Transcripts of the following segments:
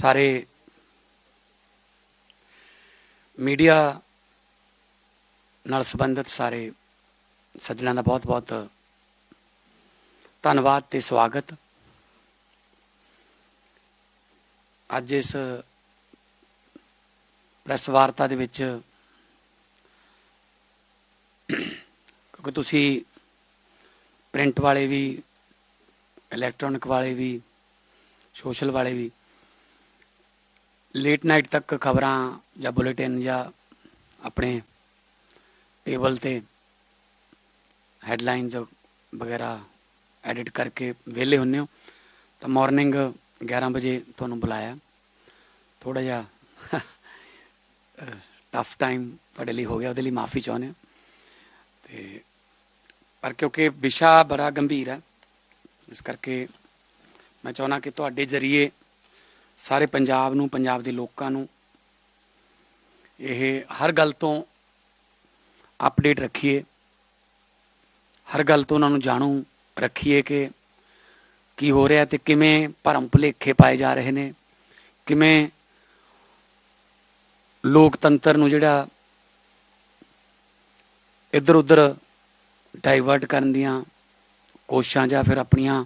ਸਾਰੇ ਮੀਡੀਆ ਨਾਲ ਸੰਬੰਧਿਤ ਸਾਰੇ ਸੱਜਣਾਂ ਦਾ ਬਹੁਤ-ਬਹੁਤ ਧੰਨਵਾਦ ਤੇ ਸਵਾਗਤ। ਅੱਜ ਇਸ ਪ੍ਰੈਸ ਵਾਰਤਾ ਦੇ ਵਿੱਚ ਕਿਉਂਕਿ ਤੁਸੀਂ ਪ੍ਰਿੰਟ ਵਾਲੇ ਵੀ, ਇਲੈਕਟ੍ਰੋਨਿਕ ਵਾਲੇ ਵੀ, ਸੋਸ਼ਲ ਵਾਲੇ ਵੀ ਲੇਟ ਨਾਈਟ ਤੱਕ ਖਬਰਾਂ ਜਾਂ ਬੁਲੇਟਿਨ ਜਾਂ ਆਪਣੇ ਟੇਬਲ ਤੇ ਹੈਡਲਾਈਨਸ ਵਗੈਰਾ ਐਡਿਟ ਕਰਕੇ ਵਿਹਲੇ ਹੁੰਨੇ ਹੋ, ਤਾਂ ਮਾਰਨਿੰਗ 11 ਵਜੇ ਤੁਹਾਨੂੰ ਬੁਲਾਇਆ। ਥੋੜਾ ਜਿਹਾ ਟਫ ਟਾਈਮ ਤੁਹਾਡੇ ਲਈ ਹੋ ਗਿਆ, ਉਹਦੇ ਲਈ ਮਾਫੀ ਚਾਹੁੰਦੇ ਹਾਂ। ਤੇ ਪਰ ਕਿਉਂਕਿ ਵਿਸ਼ਾ ਬੜਾ ਗੰਭੀਰ ਹੈ, ਇਸ ਕਰਕੇ ਮੈਂ ਚਾਹੁੰਦਾ ਕਿ ਤੁਹਾਡੇ ਜ਼ਰੀਏ ਸਾਰੇ ਪੰਜਾਬ ਨੂੰ, ਪੰਜਾਬ ਦੇ ਲੋਕਾਂ ਨੂੰ ਇਹ ਹਰ ਗੱਲ ਤੋਂ ਅਪਡੇਟ ਰੱਖੀਏ। ਹਰ ਗੱਲ ਤੋਂ ਉਹਨਾਂ ਨੂੰ ਜਾਣੂ ਰੱਖੀਏ ਕਿ ਕੀ ਹੋ ਰਿਹਾ ਤੇ ਕਿਵੇਂ ਭਰਮ ਭੁਲੇਖੇ ਪਾਏ ਜਾ ਰਹੇ ਨੇ, ਕਿਵੇਂ ਲੋਕਤੰਤਰ ਨੂੰ ਜਿਹੜਾ ਇੱਧਰ ਉੱਧਰ ਡਾਈਵਰਟ ਕਰਨ ਦੀਆਂ ਕੋਸ਼ਿਸ਼ਾਂ ਜਾਂ ਫਿਰ ਆਪਣੀਆਂ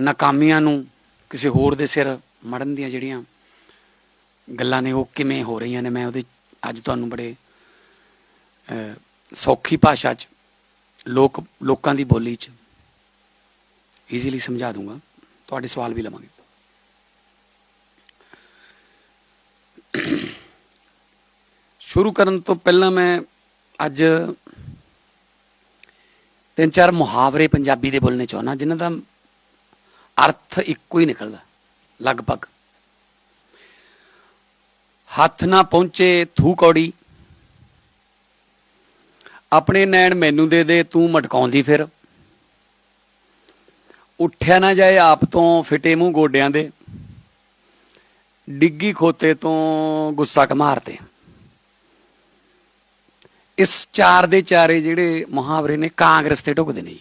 ਨਾਕਾਮੀਆਂ ਨੂੰ ਕਿਸੇ ਹੋਰ ਦੇ ਸਿਰ ਮੜਨ ਦੀਆਂ ਜਿਹੜੀਆਂ ਗੱਲਾਂ ਨੇ ਉਹ ਕਿਵੇਂ ਹੋ ਰਹੀਆਂ ਨੇ, ਮੈਂ ਉਹਦੇ ਅੱਜ ਤੁਹਾਨੂੰ ਬੜੇ ਸੌਖੀ ਭਾਸ਼ਾ 'ਚ ਲੋਕ, ਲੋਕਾਂ ਦੀ ਬੋਲੀ 'ਚ ਈਜ਼ੀਲੀ ਸਮਝਾ ਦੂੰਗਾ। ਤੁਹਾਡੇ ਸਵਾਲ ਵੀ ਲਵਾਂਗੇ। ਸ਼ੁਰੂ ਕਰਨ ਤੋਂ ਪਹਿਲਾਂ ਮੈਂ ਅੱਜ ਤਿੰਨ ਚਾਰ ਮੁਹਾਵਰੇ ਪੰਜਾਬੀ ਦੇ ਬੋਲਣੇ ਚਾਹੁੰਦਾ, ਜਿਨ੍ਹਾਂ ਦਾ ਅਰਥ ਇੱਕੋ ਹੀ ਨਿਕਲਦਾ, ਲਗਭਗ। ਹੱਥ ਨਾ ਪਹੁੰਚੇ ਥੂ ਕੌੜੀ। ਆਪਣੇ ਨੈਣ ਮੈਨੂੰ ਦੇ ਦੇ, ਤੂੰ ਮਟਕਾਉਂਦੀ ਫਿਰ। ਉੱਠਿਆ ਨਾ ਜਾਏ ਆਪ ਤੋਂ ਫਿਟੇ ਮੂੰਹ ਗੋਡਿਆਂ ਦੇ। ਡਿੱਗੀ ਖੋਤੇ ਤੋਂ ਗੁੱਸਾ ਕਮਾਰਦੇ ਇਸ ਚਾਰ ਦੇ ਚਾਰੇ ਜਿਹੜੇ ਮੁਹਾਵਰੇ ਨੇ ਕਾਂਗਰਸ ਤੇ ਢੁਕਦੇ ਨੇ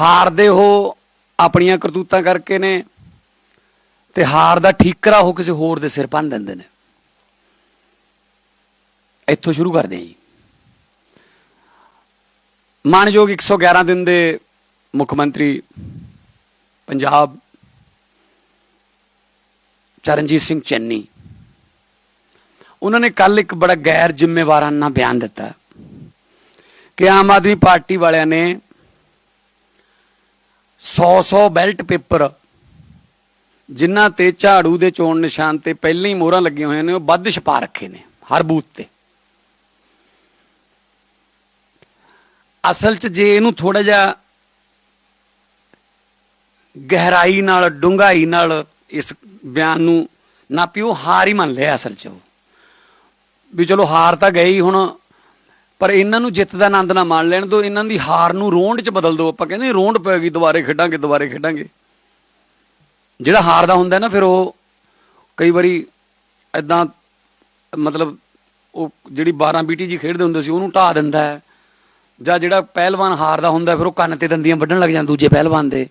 ਹਾਰਦੇ ਹੋ ਆਪਣੀਆਂ ਕਰਤੂਤਾਂ ਕਰਕੇ ਨੇ ਤੇ ਹਾਰ ਦਾ ਠੀਕਰਾ ਉਹ ਕਿਸੇ ਹੋਰ ਦੇ ਸਿਰ ਪੰਨ ਦਿੰਦੇ ਨੇ। ਇੱਥੋਂ ਸ਼ੁਰੂ ਕਰਦੇ ਹਾਂ ਜੀ। ਮਾਨਯੋਗ 111 ਦਿਨ ਦੇ ਮੁੱਖ ਮੰਤਰੀ ਪੰਜਾਬ ਚਰਨਜੀਤ ਸਿੰਘ ਚੰਨੀ, ਉਹਨਾਂ ਨੇ ਕੱਲ ਇੱਕ ਬੜਾ ਗੈਰ ਜ਼ਿੰਮੇਵਾਰਾਨਾ ਬਿਆਨ ਦਿੱਤਾ ਕਿ ਆਮ ਆਦਮੀ ਪਾਰਟੀ ਵਾਲਿਆਂ ਨੇ 100-100 ਬੈਲਟ ਪੇਪਰ, ਜਿਨ੍ਹਾਂ ਤੇ ਝਾੜੂ ਦੇ ਚੋਣ ਨਿਸ਼ਾਨ ਤੇ ਪਹਿਲਾਂ ਹੀ ਮੋਹਰਾਂ ਲੱਗੀਆਂ ਹੋਈਆਂ ਨੇ, ਉਹ ਵੱਧ ਛਪਾ ਰੱਖੇ ਨੇ, ਹਰ ਬੂਥ ਤੇ। ਅਸਲ 'ਚ ਜੇ ਇਹਨੂੰ ਥੋੜਾ ਜਿਹਾ ਗਹਿਰਾਈ ਨਾਲ, ਡੂੰਘਾਈ ਨਾਲ ਇਸ ਬਿਆਨ ਨੂੰ ਨਾ ਨਾਪਿਓ ਹਾਰ ਹੀ ਮੰਨ ਲਿਆ ਅਸਲ 'ਚ ਉਹ। ਵੀ ਚਲੋ ਹਾਰ ਤਾਂ ਗਈ ਹੁਣ ਪਰ ਇਹਨਾਂ ਨੂੰ ਜਿੱਤ ਦਾ ਆਨੰਦ ਨਾ ਮਾਣ ਲੈਣ ਦਿਓ, ਇਹਨਾਂ ਦੀ ਹਾਰ ਨੂੰ ਰੋਂਡ 'ਚ ਬਦਲ ਦਿਓ। ਆਪਾਂ ਕਹਿੰਦੇ ਰੋਂਡ ਪੈਗੀ ਦੁਬਾਰੇ ਖੇਡਾਂਗੇ ਦੁਬਾਰੇ ਖੇਡਾਂਗੇ। ਜਿਹੜਾ ਹਾਰਦਾ ਹੁੰਦਾ ਨਾ, ਫਿਰ ਉਹ ਕਈ ਵਾਰੀ ਐਦਾਂ ਮਤਲਬ ਉਹ ਜਿਹੜੀ 12 ਬੀਟੀ ਜੀ ਖੇਡਦੇ ਹੁੰਦੇ ਸੀ, ਉਹਨੂੰ ਢਾ ਦਿੰਦਾ ਹੈ। ਜਾਂ ਜਿਹੜਾ ਪਹਿਲਵਾਨ ਹਾਰਦਾ ਹੁੰਦਾ, ਫਿਰ ਉਹ ਕੰਨ ਤੇ ਦੰਦੀਆਂ ਵੱਢਣ ਲੱਗ ਜਾਂਦਾ, ਦੂਜੇ ਪਹਿਲਵਾਨ ਦੇ।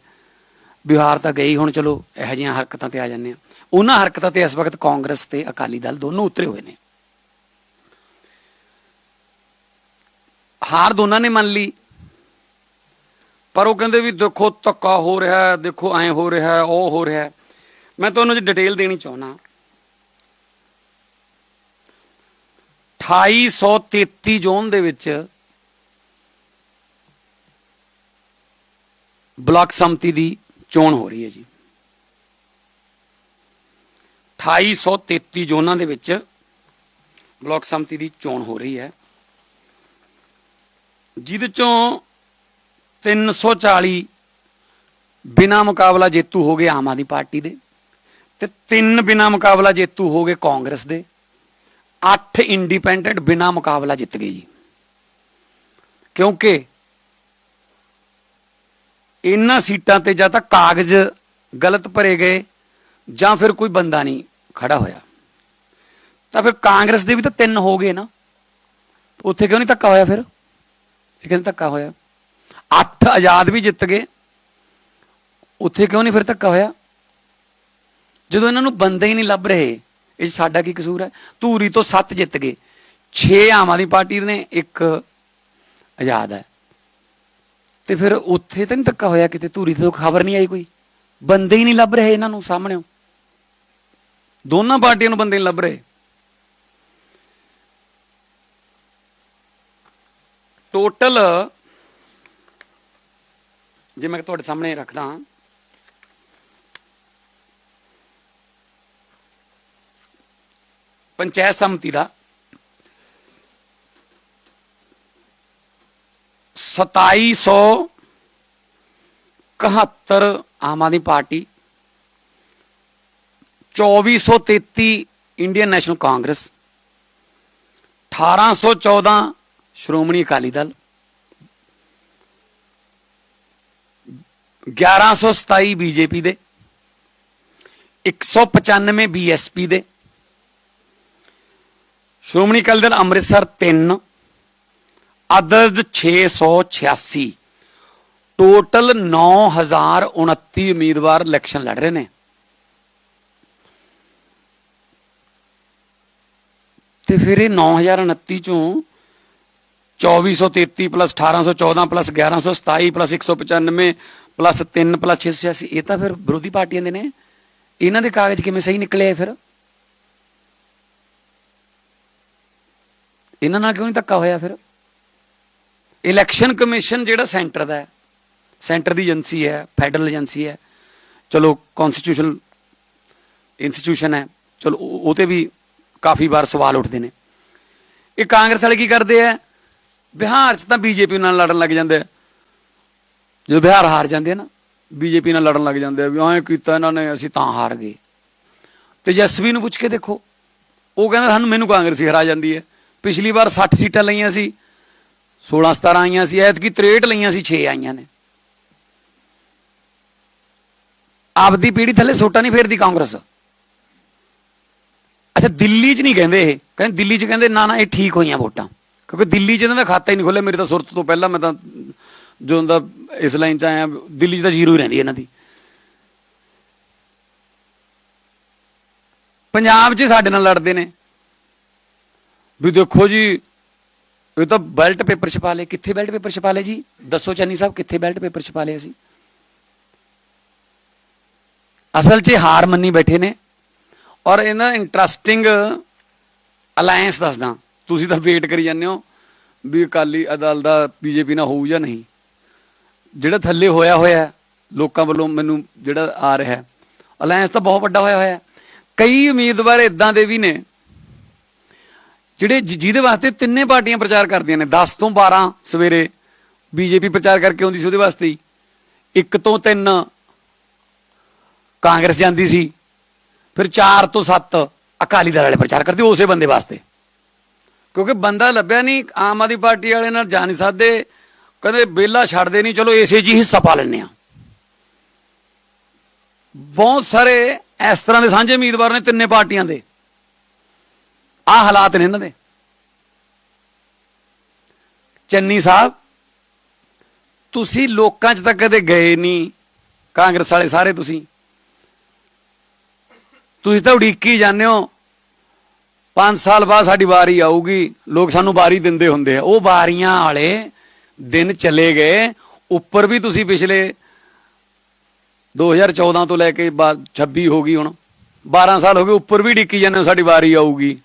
ਬਿਹਾਰ ਹਾਰ ਤਾਂ ਗਈ, ਹੁਣ ਚਲੋ ਇਹੋ ਜਿਹੀਆਂ ਹਰਕਤਾਂ ਤੇ ਆ ਜਾਂਦੇ ਆ ਉਹਨਾਂ ਹਰਕਤਾਂ ਤੇ ਇਸ ਵਕਤ ਕਾਂਗਰਸ ਤੇ ਅਕਾਲੀ ਦਲ ਦੋਨੋਂ ਉਤਰੇ ਹੋਏ ਨੇ। ਹਾਰ ਦੋਨਾਂ ਨੇ ਮੰਨ ਲਈ। ਪਰ ਉਹ ਕਹਿੰਦੇ ਵੀ ਦੇਖੋ ਧੱਕਾ ਹੋ ਰਿਹਾ ਹੈ, ਦੇਖੋ ਐ ਹੋ ਰਿਹਾ ਹੈ, ਉਹ ਹੋ ਰਿਹਾ ਹੈ। ਮੈਂ ਤੁਹਾਨੂੰ ਜੀ ਡਿਟੇਲ ਦੇਣੀ ਚਾਹੁੰਦਾ 2833 ਜ਼ੋਨ ਦੇ ਵਿੱਚ ਬਲਾਕ ਸੰਮਤੀ ਦੀ ਚੋਣ ਹੋ ਰਹੀ ਹੈ ਜੀ। 2833 ਜ਼ੋਨਾਂ ਦੇ ਵਿੱਚ ਬਲਾਕ ਸੰਮਤੀ ਦੀ ਚੋਣ ਹੋ ਰਹੀ ਹੈ। ਜਿਹਦੇ ਚੋਂ 340 ਬਿਨਾ ਮੁਕਾਬਲਾ ਜੇਤੂ ਹੋ ਗਏ ਆਮ ਆਦਮੀ ਪਾਰਟੀ ਦੇ ਤੇ ਤਿੰਨ ਬਿਨਾ ਮੁਕਾਬਲਾ ਜੇਤੂ ਹੋ ਗਏ ਕਾਂਗਰਸ ਦੇ 8 ਇੰਡੀਪੈਂਡੈਂਟ ਬਿਨਾ ਮੁਕਾਬਲਾ ਜਿੱਤ ਗਏ ਜੀ। ਕਿਉਂਕਿ ਇਹਨਾਂ ਸੀਟਾਂ ਤੇ ਜਾਂ ਤਾਂ ਕਾਗਜ਼ ਗਲਤ ਭਰੇ ਗਏ ਜਾਂ ਫਿਰ ਕੋਈ ਬੰਦਾ ਨਹੀਂ ਖੜਾ ਹੋਇਆ। ਤਾਂ ਫਿਰ ਕਾਂਗਰਸ ਦੇ ਵੀ ਤਾਂ ਤਿੰਨ ਹੋ ਗਏ ਨਾ। ਉੱਥੇ ਕਿਉਂ ਨਹੀਂ ਧੱਕਾ ਹੋਇਆ ਫਿਰ? ਇਹ ਕਹਿੰਦੇ ਧੱਕਾ ਹੋਇਆ। ਅੱਠ ਆਜ਼ਾਦ ਵੀ ਜਿੱਤ ਗਏ। ਉੱਥੇ ਕਿਉਂ ਨਹੀਂ ਫਿਰ ਧੱਕਾ ਹੋਇਆ? ਜਦੋਂ ਇਹਨਾਂ ਨੂੰ ਬੰਦੇ ਹੀ ਨਹੀਂ ਲੱਭ ਰਹੇ, ਇਹ 'ਚ ਸਾਡਾ ਕੀ ਕਸੂਰ ਹੈ? ਧੂਰੀ ਤੋਂ 7 ਜਿੱਤ ਗਏ। 6 ਆਮ ਆਦਮੀ ਪਾਰਟੀ ਨੇ, ਇੱਕ ਆਜ਼ਾਦ ਹੈ। ਤੇ ਫਿਰ ਉੱਥੇ ਤਾਂ ਨਹੀਂ ਧੱਕਾ ਹੋਇਆ ਕਿਤੇ? ਧੂਰੀ ਤੋਂ ਖਬਰ ਨਹੀਂ ਆਈ ਕੋਈ। ਬੰਦੇ ਹੀ ਨਹੀਂ ਲੱਭ ਰਹੇ ਇਹਨਾਂ ਨੂੰ ਸਾਹਮਣੇ। ਦੋਨਾਂ ਪਾਰਟੀਆਂ ਨੂੰ ਬੰਦੇ ਨਹੀਂ ਲੱਭ ਰਹੇ। ਟੋਟਲ ਜੇ ਮੈਂ ਤੁਹਾਡੇ ਸਾਹਮਣੇ ਰੱਖਦਾ ਹਾਂ, ਪੰਚਾਇਤ ਸਮਿਤੀ ਦਾ 2771 Aam Aadmi party 2433 Indian national Congress 1814 Shiromani Akali Dal. 1127 BJP ਦੇ 195 ਬੀਐਸਪੀ ਦੇ। ਸ਼੍ਰੋਮਣੀ ਅਕਾਲੀ ਦਲ ਅੰਮ੍ਰਿਤਸਰ 3 ਅਦਰਜ 686 ਟੋਟਲ 9029 ਉਮੀਦਵਾਰ ਇਲੈਕਸ਼ਨ ਲੜ ਰਹੇ ਨੇ। ਤੇ ਫਿਰ ਇਹ 9029 ਚੋਂ 2433 plus 1814 plus 1127 plus 195 plus 3 plus 686 ਇਹ ਤਾਂ ਫਿਰ ਵਿਰੋਧੀ ਪਾਰਟੀਆਂ ਦੇ ਨੇ ਇਹਨਾਂ ਦੇ ਕਾਗਜ਼ ਕਿਵੇਂ ਸਹੀ ਨਿਕਲੇ ਫਿਰ ਇਹਨਾਂ ਨਾਲ ਕਿਉਂ ਨਹੀਂ ਧੱਕਾ ਹੋਇਆ ਫਿਰ ਇਲੈਕਸ਼ਨ ਕਮਿਸ਼ਨ ਜਿਹੜਾ ਸੈਂਟਰ ਦਾ ਹੈ ਸੈਂਟਰ ਦੀ ਏਜੰਸੀ ਹੈ ਫੈਡਰਲ ਏਜੰਸੀ ਹੈ ਚਲੋ ਕਨਸਟੀਟਿਊਸ਼ਨਲ ਇੰਸਟੀਟਿਊਸ਼ਨ ਹੈ ਚਲੋ ਉਹ ਉਹ ਤੇ ਵੀ ਕਾਫੀ ਵਾਰ ਸਵਾਲ ਉੱਠਦੇ ਨੇ ਇਹ ਕਾਂਗਰਸ ਵਾਲੇ ਕੀ ਕਰਦੇ ਆ ਬਿਹਾਰ 'ਚ ਤਾਂ ਬੀਜੇਪੀ ਨਾਲ ਲੜਨ ਲੱਗ ਜਾਂਦੇ ਆ। ਜਦੋਂ ਬਿਹਾਰ ਹਾਰ ਜਾਂਦੇ ਆ ਨਾ, ਬੀਜੇਪੀ ਨਾਲ ਲੜਨ ਲੱਗ ਜਾਂਦੇ ਆ ਵੀ ਐਂ ਕੀਤਾ ਇਹਨਾਂ ਨੇ, ਅਸੀਂ ਤਾਂ ਹਾਰ ਗਏ। ਤੇਜਸਵੀ ਨੂੰ ਪੁੱਛ ਕੇ ਦੇਖੋ। ਉਹ ਕਹਿੰਦਾ ਸਾਨੂੰ, ਮੈਨੂੰ ਕਾਂਗਰਸੀ ਹਰਾ ਜਾਂਦੀ ਹੈ। ਪਿਛਲੀ ਵਾਰ 60 ਸੀਟਾਂ ਲਈਆਂ ਸੀ 16 17 ਆਈਆਂ ਸੀ, ਐਤਕੀ 63 ਲਈਆਂ ਸੀ 6 ਆਈਆਂ ਨੇ। ਆਪਦੀ ਪੀੜੀ ਥੱਲੇ ਸੋਟਾ ਨਹੀਂ ਫੇਰਦੀ ਕਾਂਗਰਸ। ਅੱਛਾ, ਦਿੱਲੀ 'ਚ ਨਹੀਂ ਕਹਿੰਦੇ ਇਹ। ਕਹਿੰਦੇ ਦਿੱਲੀ 'ਚ ਕਹਿੰਦੇ, ਨਾ ਨਾ, ਇਹ ਠੀਕ ਹੋਈਆਂ ਵੋਟਾਂ। ਕਿਉਂਕਿ ਦਿੱਲੀ 'ਚ ਇਹਨਾਂ ਦਾ ਖਾਤਾ ਹੀ ਨਹੀਂ ਖੁੱਲਿਆ ਮੇਰੇ ਤਾਂ ਸੁਰਤ ਤੋਂ ਪਹਿਲਾਂ ਮੈਂ ਤਾਂ ਜਦੋਂ ਦਾ ਇਸ ਲਾਈਨ 'ਚ ਆਇਆ, ਦਿੱਲੀ 'ਚ ਤਾਂ ਜ਼ੀਰੋ ਹੀ ਰਹਿੰਦੀ ਇਹਨਾਂ ਦੀ। ਪੰਜਾਬ 'ਚ ਸਾਡੇ ਨਾਲ ਲੜਦੇ ਨੇ। ਵੀ ਦੇਖੋ ਜੀ, ਇਹ ਤਾਂ ਬੈਲਟ ਪੇਪਰ ਛਪਾ ਲਏ। ਕਿੱਥੇ ਬੈਲਟ ਪੇਪਰ ਛਪਾ ਲਏ ਜੀ? ਦੱਸੋ ਚੰਨੀ ਸਾਹਿਬ, ਕਿੱਥੇ ਬੈਲਟ ਪੇਪਰ ਛਪਾ ਲਏ ਅਸੀਂ? ਅਸਲ 'ਚ ਹਾਰ ਮੰਨੀ ਬੈਠੇ ਨੇ। ਔਰ ਇਹਨਾਂ ਇੰਟਰਸਟਿੰਗ ਅਲਾਈਅੰਸ ਦੱਸਦਾ। ਤੁਸੀਂ ਤਾਂ ਵੇਟ ਕਰੀ ਜਾਂਦੇ ਹੋ ਵੀ ਅਕਾਲੀ ਅਦਲ ਦਾ ਬੀਜੇਪੀ ਨਾਲ ਹੋਊ ਜਾਂ ਨਹੀਂ। ਜਿਹੜਾ ਥੱਲੇ ਹੋਇਆ ਹੋਇਆ ਲੋਕਾਂ ਵੱਲੋਂ ਮੈਨੂੰ ਜਿਹੜਾ ਆ ਰਿਹਾ ਹੈ ਅਲਾਈਅੰਸ ਤਾਂ ਬਹੁਤ ਵੱਡਾ ਹੋਇਆ ਹੋਇਆ ਕਈ ਉਮੀਦਵਾਰ ਇਦਾਂ ਦੇ ਵੀ ਨੇ, ਜਿਹੜੇ ਜਿਹਦੇ ਵਾਸਤੇ ਤਿੰਨੇ ਪਾਰਟੀਆਂ ਪ੍ਰਚਾਰ ਕਰਦੀਆਂ ਨੇ। 10 ਤੋਂ 12 ਸਵੇਰੇ ਬੀਜੇਪੀ ਪ੍ਰਚਾਰ ਕਰਕੇ ਆਉਂਦੀ ਸੀ ਉਹਦੇ ਵਾਸਤੇ ਹੀ। 1 ਤੋਂ ਤਿੰਨ ਕਾਂਗਰਸ ਜਾਂਦੀ ਸੀ, ਫਿਰ 4 ਤੋਂ 7 ਅਕਾਲੀ ਦਲ ਵਾਲੇ ਪ੍ਰਚਾਰ ਕਰਦੇ ਉਸੇ ਬੰਦੇ ਵਾਸਤੇ। ਕਿਉਂਕਿ ਬੰਦਾ ਲੱਭਿਆ ਨਹੀਂ, ਆਮ ਆਦਮੀ ਪਾਰਟੀ ਵਾਲੇ ਨਾਲ ਜਾ ਨਹੀਂ ਸਕਦੇ। ਕਹਿੰਦੇ ਬੇਲਾ ਛੱਡਦੇ ਨਹੀਂ, ਚਲੋ ਇਸੇ ਜੀ ਹਿੱਸਾ ਪਾ ਲੈਣੇ ਆ ਬਹੁਤ ਸਾਰੇ ਇਸ ਤਰ੍ਹਾਂ ਦੇ ਸਾਂਝੇ ਉਮੀਦਵਾਰ ਨੇ ਤਿੰਨੇ ਪਾਰਟੀਆਂ ਦੇ। ਆ ਹਾਲਾਤ ਨੇ ਇਹਨਾਂ ਦੇ। ਚੰਨੀ ਸਾਹਿਬ, ਤੁਸੀਂ ਲੋਕਾਂ 'ਚ ਤਾਂ ਕਦੇ ਗਏ ਨਹੀਂ, ਕਾਂਗਰਸ ਵਾਲੇ ਸਾਰੇ ਤੁਸੀਂ। ਤੁਸੀਂ ਤਾਂ ਉਡੀਕੀ ਜਾਂਦੇ ਹੋ 5 ਸਾਲ ਬਾਅਦ ਸਾਡੀ ਵਾਰੀ ਆਊਗੀ, ਲੋਕ ਸਾਨੂੰ ਵਾਰੀ ਦਿੰਦੇ ਹੁੰਦੇ ਆ। ਉਹ ਵਾਰੀਆਂ ਵਾਲੇ ਦਿਨ ਚਲੇ ਗਏ। ਉੱਪਰ ਵੀ ਤੁਸੀਂ ਪਿਛਲੇ 2014 ਤੋਂ ਲੈ ਕੇ 26 ਹੋ ਗਈ ਹੁਣ। 12 ਸਾਲ ਹੋ ਗਏ, ਉੱਪਰ ਵੀ ਡਿੱਕੀ ਜਾਂਦੇ ਸਾਡੀ ਵਾਰੀ ਆਊਗੀ।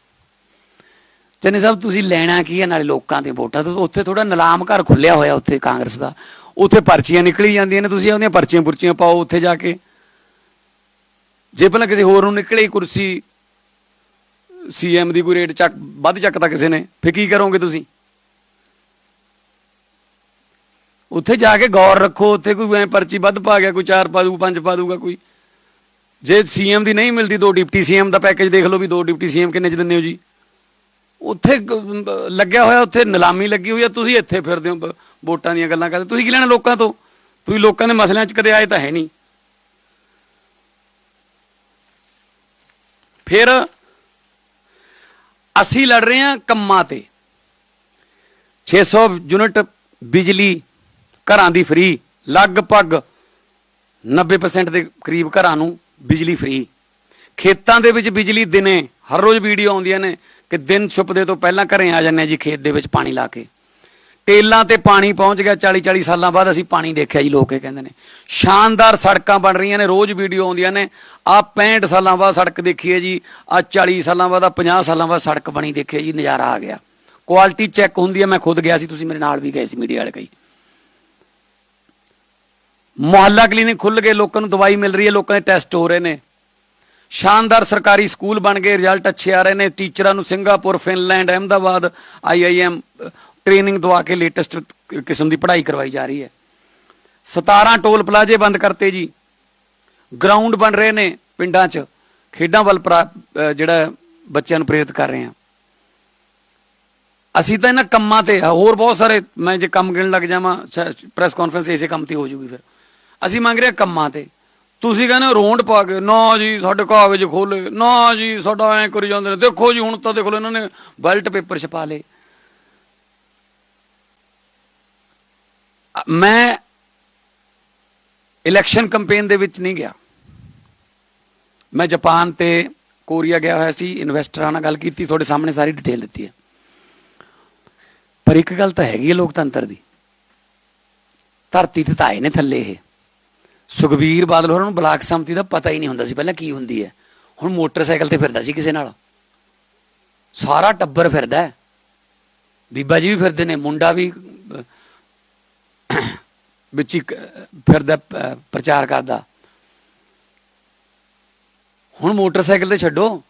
ਚੰਨੀ ਸਾਹਿਬ, ਤੁਸੀਂ ਲੈਣਾ ਕੀ ਹੈ ਨਾਲੇ ਲੋਕਾਂ ਦੇ ਵੋਟਾਂ ਤੋਂ ਉੱਥੇ ਥੋੜਾ ਨਿਲਾਮ ਘਰ ਖੁੱਲਿਆ ਹੋਇਆ ਉੱਥੇ ਕਾਂਗਰਸ ਦਾ। ਉੱਥੇ ਪਰਚੀਆਂ ਨਿਕਲੀ ਜਾਂਦੀਆਂ ਨੇ, ਤੁਸੀਂ ਉਹਦੀਆਂ ਪਰਚੀਆਂ ਪੁਰਚੀਆਂ ਪਾਓ ਉੱਥੇ ਜਾ ਕੇ। ਜੇ ਪਹਿਲਾਂ ਕਿਸੇ ਹੋਰ ਨੂੰ ਨਿਕਲੇ ਕੁਰਸੀ ਸੀਐਮ ਦੀ ਕੋਈ ਰੇਟ ਚੱਕ, ਵੱਧ ਚੱਕਦਾ ਕਿਸੇ ਨੇ ਫੇ ਕੀ ਕਰੋਗੇ ਤੁਸੀਂ? ਉੱਥੇ ਜਾ ਕੇ ਗੌਰ ਰੱਖੋ, ਉੱਥੇ ਕੋਈ ਐ ਪਰਚੀ ਵੱਧ ਪਾ ਗਿਆ, ਕੋਈ ਚਾਰ ਪਾ ਦੂਗਾ ਪੰਜ ਪਾ ਦੂਗਾ ਕੋਈ। ਜੇ ਸੀਐਮ ਦੀ ਨਹੀਂ ਮਿਲਦੀ, ਦੋ ਡਿਪਟੀ ਸੀਐਮ ਦਾ ਪੈਕੇਜ ਦੇਖ ਲਓ ਵੀ ਦੋ ਡਿਪਟੀ ਸੀਐਮ ਕਿੰਨੇ ਚ ਦਿੰਦੇ ਹੋ ਜੀ। ਉੱਥੇ ਲੱਗਿਆ ਹੋਇਆ, ਉੱਥੇ ਨਿਲਾਮੀ ਲੱਗੀ ਹੋਈ ਆ, ਤੁਸੀਂ ਇੱਥੇ ਫਿਰਦੇ ਹੋ ਵੋਟਾਂ ਦੀਆਂ ਗੱਲਾਂ ਕਰਦੇ ਤੁਸੀਂ ਕੀ ਲੈਣਾ ਲੋਕਾਂ ਤੋਂ? ਤੁਸੀਂ ਲੋਕਾਂ ਦੇ ਮਸਲਿਆਂ 'ਚ ਕਦੇ ਆਏ ਤਾਂ ਹੈ ਨਹੀਂ। ਫਿਰ ਅਸੀਂ ਲੜ ਰਹੇ ਹਾਂ ਕੰਮਾਂ ਤੇ। 600 ਯੂਨਿਟ ਬਿਜਲੀ ਘਰਾਂ ਦੀ ਫ੍ਰੀ ਲਗਭਗ 90% ਦੇ ਕਰੀਬ ਘਰਾਂ ਨੂੰ ਬਿਜਲੀ ਫ੍ਰੀ ਖੇਤਾਂ ਦੇ ਵਿੱਚ ਬਿਜਲੀ ਦਿਨੇ, ਹਰ ਰੋਜ਼ ਵੀਡੀਓ ਆਉਂਦੀਆਂ ਨੇ ਕਿ ਦਿਨ ਛੁਪਦੇ ਤੋਂ ਪਹਿਲਾਂ ਘਰੇ ਆ ਜਾਂਦੇ ਆ ਜੀ ਖੇਤ ਦੇ ਵਿੱਚ ਪਾਣੀ ਲਾ ਕੇ। ਟੇਲਾਂ ਤੇ ਪਾਣੀ ਪਹੁੰਚ ਗਿਆ 40 40 ਸਾਲਾਂ ਬਾਅਦ ਅਸੀਂ ਪਾਣੀ ਦੇਖਿਆ ਜੀ, ਲੋਕ ਇਹ ਕਹਿੰਦੇ ਨੇ। ਸ਼ਾਨਦਾਰ ਸੜਕਾਂ ਬਣ ਰਹੀਆਂ ਨੇ, ਰੋਜ਼ ਵੀਡੀਓ ਆਉਂਦੀਆਂ ਨੇ। ਆ 65 ਸਾਲਾਂ ਬਾਅਦ ਸੜਕ ਦੇਖੀ ਹੈ ਜੀ, ਆ 40 ਸਾਲਾਂ ਬਾਅਦ, ਆ 50 ਸਾਲਾਂ ਬਾਅਦ ਸੜਕ ਬਣੀ ਦੇਖੀ ਹੈ ਜੀ, ਨਜ਼ਾਰਾ ਆ ਗਿਆ। ਕੁਆਲਿਟੀ ਚੈੱਕ ਹੁੰਦੀ ਹੈ ਮੈਂ ਖੁਦ ਗਿਆ ਸੀ, ਤੁਸੀਂ ਮੇਰੇ ਨਾਲ ਵੀ ਗਏ ਸੀ ਮੀਡੀਆ ਵਾਲੇ ਕਈ। ਮੁਹੱਲਾ ਕਲੀਨਿਕ ਖੁੱਲ ਗਏ, ਲੋਕਾਂ ਨੂੰ ਦਵਾਈ ਮਿਲ ਰਹੀ ਹੈ, ਲੋਕਾਂ ਦੇ ਟੈਸਟ ਹੋ ਰਹੇ ਨੇ। ਸ਼ਾਨਦਾਰ ਸਰਕਾਰੀ ਸਕੂਲ ਬਣ ਗਏ, ਰਿਜ਼ਲਟ ਅੱਛੇ ਆ ਰਹੇ ਨੇ, ਟੀਚਰਾਂ ਨੂੰ Singapore, Finland, Ahmedabad IIM training ਦਵਾ ਕੇ ਲੇਟੈਸਟ ਕਿਸਮ ਦੀ ਪੜ੍ਹਾਈ ਕਰਵਾਈ ਜਾ ਰਹੀ ਹੈ। 17 ਟੋਲ ਪਲਾਜ਼ੇ ਬੰਦ ਕਰਤੇ ਜੀ। ਗਰਾਊਂਡ ਬਣ ਰਹੇ ਨੇ ਪਿੰਡਾਂ 'ਚ। ਖੇਡਾਂ ਵੱਲ ਪ੍ਰਾ- ਜਿਹੜਾ ਬੱਚਿਆਂ ਨੂੰ ਪ੍ਰੇਰਿਤ ਕਰ ਰਹੇ ਹਾਂ। ਅਸੀਂ ਤਾਂ ਇਹਨਾਂ ਕੰਮਾਂ ਤੇ ਹੋਰ ਬਹੁਤ ਸਾਰੇ ਮੈਂ ਜੇ ਕੰਮ ਗਿਣ ਲੱਗ ਜਾਵਾਂ ਪ੍ਰੈਸ ਕਾਨਫਰੰਸ ਇਸੇ ਕੰਮ ਤੇ ਹੋ ਜੂਗੀ ਫਿਰ। ਅਸੀਂ ਮੰਗ ਰਹੇ ਹਾਂ ਕੰਮਾਂ ਤੇ। ਤੁਸੀਂ ਕਹਿੰਦੇ ਹੋ ਰੋਂਡ ਪਾ ਕੇ, ਨਾ ਜੀ ਸਾਡੇ ਕਾਗਜ਼ ਖੋਲੇ ਨਾ ਜੀ ਸਾਡਾ ਐ ਕਰੀ ਜਾਂਦੇ ਨੇ। ਦੇਖੋ ਜੀ, ਹੁਣ ਤਾਂ ਦੇਖ ਲਓ ਇਹਨਾਂ ਨੇ ਬੈਲਟ ਪੇਪਰ ਛਪਾ ਲਏ। ਮੈਂ ਇਲੈਕਸ਼ਨ ਕੈਂਪੇਨ ਦੇ ਵਿੱਚ ਨਹੀਂ ਗਿਆ। ਮੈਂ ਜਾਪਾਨ ਤੇ ਕੋਰੀਆ ਗਿਆ ਹੋਇਆ ਸੀ ਇਨਵੈਸਟਰਾਂ ਨਾਲ ਗੱਲ ਕੀਤੀ, ਤੁਹਾਡੇ ਸਾਹਮਣੇ ਸਾਰੀ ਡਿਟੇਲ ਦਿੱਤੀ ਹੈ। ਪਰ ਇੱਕ ਗੱਲ ਤਾਂ ਹੈਗੀ ਹੈ ਲੋਕਤੰਤਰ ਦੀ। ਧਰਤੀ ਤੇ ਤਾਂ ਆਏ ਨੇ ਥੱਲੇ ਇਹ। ਸੁਖਬੀਰ ਬਾਦਲ ਹੋਰਾਂ ਨੂੰ ਬਲਾਕ ਸੰਮਤੀ ਦਾ ਪਤਾ ਹੀ ਨਹੀਂ ਹੁੰਦਾ ਸੀ, ਪਹਿਲਾਂ ਕੀ ਹੁੰਦੀ ਹੈ। ਹੁਣ ਮੋਟਰਸਾਈਕਲ ਤੇ ਫਿਰਦਾ ਸੀ ਕਿਸੇ ਨਾਲ। ਸਾਰਾ ਟੱਬਰ ਫਿਰਦਾ ਹੈ। ਬੀਬਾ ਜੀ ਵੀ ਫਿਰਦੇ ਨੇ, ਮੁੰਡਾ ਵੀ ਵਿੱਚ ਹੀ ਫਿਰਦਾ ਪ੍ਰਚਾਰ ਕਰਦਾ। ਹੁਣ ਮੋਟਰਸਾਈਕਲ ਤੇ ਛੱਡੋ।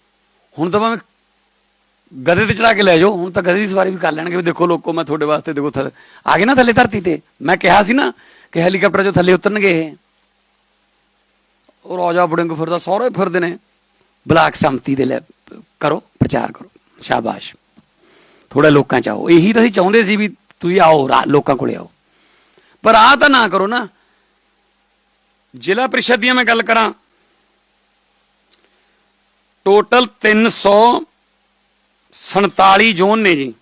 ਹੁਣ ਤਾਂ ਭਾਵੇਂ ਗਧੇ ਤੇ ਚੜਾ ਕੇ ਲੈ ਜਾਓ, ਹੁਣ ਤਾਂ ਗਧੇ ਦੀ ਸਵਾਰੀ ਵੀ ਕਰ ਲੈਣਗੇ ਵੀ ਦੇਖੋ ਲੋਕੋ, ਮੈਂ ਤੁਹਾਡੇ ਵਾਸਤੇ ਦੇਖੋ ਥੱਲੇ, ਆ ਗਏ ਨਾ ਥੱਲੇ ਧਰਤੀ ਤੇ। ਮੈਂ ਕਿਹਾ ਸੀ ਨਾ ਕਿ ਹੈਲੀਕਾਪਟਰ ਚੋਂ ਥੱਲੇ ਉਤਰਨਗੇ ਇਹ। ਉਹ ਰਾਜਾ ਬੜਿੰਗ ਫਿਰਦਾ, ਸਾਰੇ ਫਿਰਦੇ ਨੇ। ਬਲਾਕ ਸੰਮਤੀ ਦੇ ਲੈ, ਕਰੋ, ਪ੍ਰਚਾਰ ਕਰੋ। ਸ਼ਾਬਾਸ਼। ਥੋੜਾ ਲੋਕਾਂ ਚ ਆਓ। ਇਹੀ ਤਾਂ ਅਸੀਂ ਚਾਹੁੰਦੇ ਸੀ ਵੀ ਤੁਸੀਂ ਆਓ, ਰਾ- ਲੋਕਾਂ ਕੋਲੇ ਆਓ। ਪਰ ਆ ਤਾਂ ਨਾ ਕਰੋ ਨਾ। ਜ਼ਿਲ੍ਹਾ ਪ੍ਰੀਸ਼ਦ ਦੀਆਂ ਮੈਂ ਗੱਲ ਕਰਾਂ। ਟੋਟਲ 347 ਜ਼ੋਨ ਨੇ ਜੀ।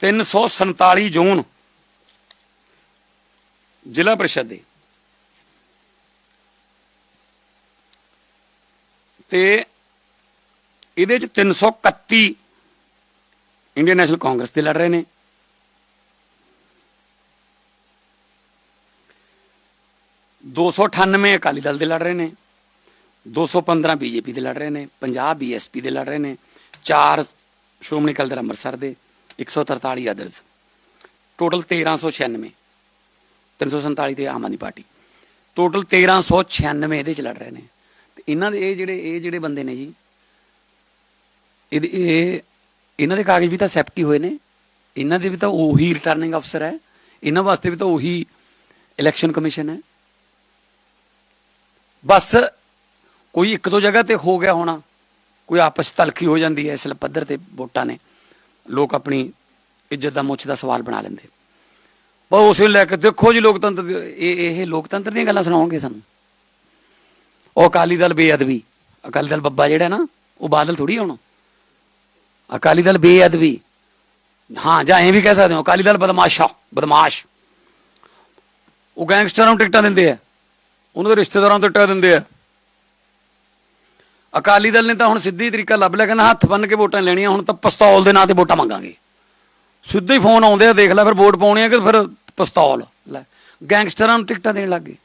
347 ਜ਼ੋਨ ਜ਼ਿਲ੍ਹਾ ਪ੍ਰੀਸ਼ਦ ਦੇ। ਤੇ ਇਹਦੇ ਚ 331 ਇੰਡੀਅਨ ਨੈਸ਼ਨਲ ਕਾਂਗਰਸ ਦੇ ਲੜ ਰਹੇ ਨੇ। ਦੋ ਸੌ ਅਠਾਨਵੇਂ ਅਕਾਲੀ ਦਲ ਦੇ ਲੜ ਰਹੇ ਨੇ 215 ਬੀਜੇਪੀ ਦੇ ਲੜ ਰਹੇ ਨੇ 50 ਬੀਐਸਪੀ ਦੇ ਲੜ ਰਹੇ ਨੇ 4 ਸ਼੍ਰੋਮਣੀ ਅਕਾਲੀ ਦਲ ਅੰਮ੍ਰਿਤਸਰ ਦੇ 143 ਅਦਰਸ ਟੋਟਲ 1396 347 ਤੇ ਆਮ ਆਦਮੀ ਪਾਰਟੀ। ਟੋਟਲ 1396 ਇਹਦੇ ਚ ਲੜ ਰਹੇ ਨੇ। ਤੇ ਇਹਨਾਂ ਦੇ ਇਹ ਜਿਹੜੇ ਇਹ ਜਿਹੜੇ ਬੰਦੇ ਨੇ ਜੀ, ਇਹਦੇ- ਇਹ, ਇਹਨਾਂ ਦੇ ਕਾਗਜ਼ ਵੀ ਤਾਂ ਸੈਪਟੀ ਹੋਏ ਨੇ। ਇਹਨਾਂ ਦੇ ਵੀ ਤਾਂ ਉਹੀ ਰਿਟਰਨਿੰਗ ਅਫਸਰ ਹੈ। ਇਹਨਾਂ ਵਾਸਤੇ ਵੀ ਤਾਂ ਉਹੀ ਇਲੈਕਸ਼ਨ ਕਮਿਸ਼ਨ ਹੈ। ਬਸ ਕੋਈ ਇੱਕ ਦੋ ਜਗ੍ਹਾ ਤੇ ਹੋ ਗਿਆ ਹੋਣਾ, ਕੋਈ ਆਪਸ ਤਲਖੀ ਹੋ ਜਾਂਦੀ ਹੈ ਇਸ ਲ- ਪੱਧਰ ਤੇ ਵੋਟਾਂ ਨੇ। ਲੋਕ ਆਪਣੀ ਇੱਜ਼ਤ ਦਾ ਮੁੱਛ ਦਾ ਸਵਾਲ ਬਣਾ ਲੈਂਦੇ। ਪਰ ਉਸ ਨੂੰ ਲੈ ਕੇ ਦੇਖੋ ਜੀ ਲੋਕਤੰਤਰ ਇਹ ਇਹ ਲੋਕਤੰਤਰ ਦੀਆਂ ਗੱਲਾਂ ਸੁਣਾਉਣਗੇ ਸਾਨੂੰ? ਉਹ ਅਕਾਲੀ ਦਲ ਬੇਅਦਬੀ, ਅਕਾਲੀ ਦਲ ਬੱਬਾ ਜਿਹੜਾ ਨਾ, ਉਹ ਬਾਦਲ ਥੋੜੀ ਹੁਣ। ਅਕਾਲੀ ਦਲ ਬੇਅਦਬੀ। ਹਾਂ, ਜਾਂ ਐਂ ਵੀ ਕਹਿ ਸਕਦੇ ਹੋ, ਅਕਾਲੀ ਦਲ ਬਦਮਾਸ਼ਾ, ਬਦਮਾਸ਼। ਉਹ ਗੈਂਗਸਟਰਾਂ ਨੂੰ ਟਿਕਟਾਂ ਦਿੰਦੇ ਆ। ਉਹਨਾਂ ਦੇ ਰਿਸ਼ਤੇਦਾਰਾਂ ਨੂੰ ਟਿਕਟਾਂ ਦਿੰਦੇ ਆ। ਅਕਾਲੀ ਦਲ ਨੇ ਤਾਂ ਹੁਣ ਸਿੱਧੀ ਤਰੀਕਾ ਲੱਭ ਲਿਆ, ਕਹਿੰਦਾ ਹੱਥ ਬੰਨ ਕੇ ਵੋਟਾਂ ਲੈਣੀਆਂ, ਹੁਣ ਤਾਂ ਪਿਸਤੌਲ ਦੇ ਨਾਂ ਤੇ ਵੋਟਾਂ ਮੰਗਾਂਗੇ। ਸਿੱਧੇ ਹੀ ਫੋਨ ਆਉਂਦੇ ਆ, ਦੇਖ ਲੈ ਫਿਰ ਵੋਟ ਪਾਉਣੀ ਆ ਕਿ ਫਿਰ ਪਿਸਤੌਲ, ਲੈ। ਗੈਂਗਸਟਰਾਂ ਨੂੰ ਟਿਕਟਾਂ ਦੇਣ ਲੱਗ ਗਏ।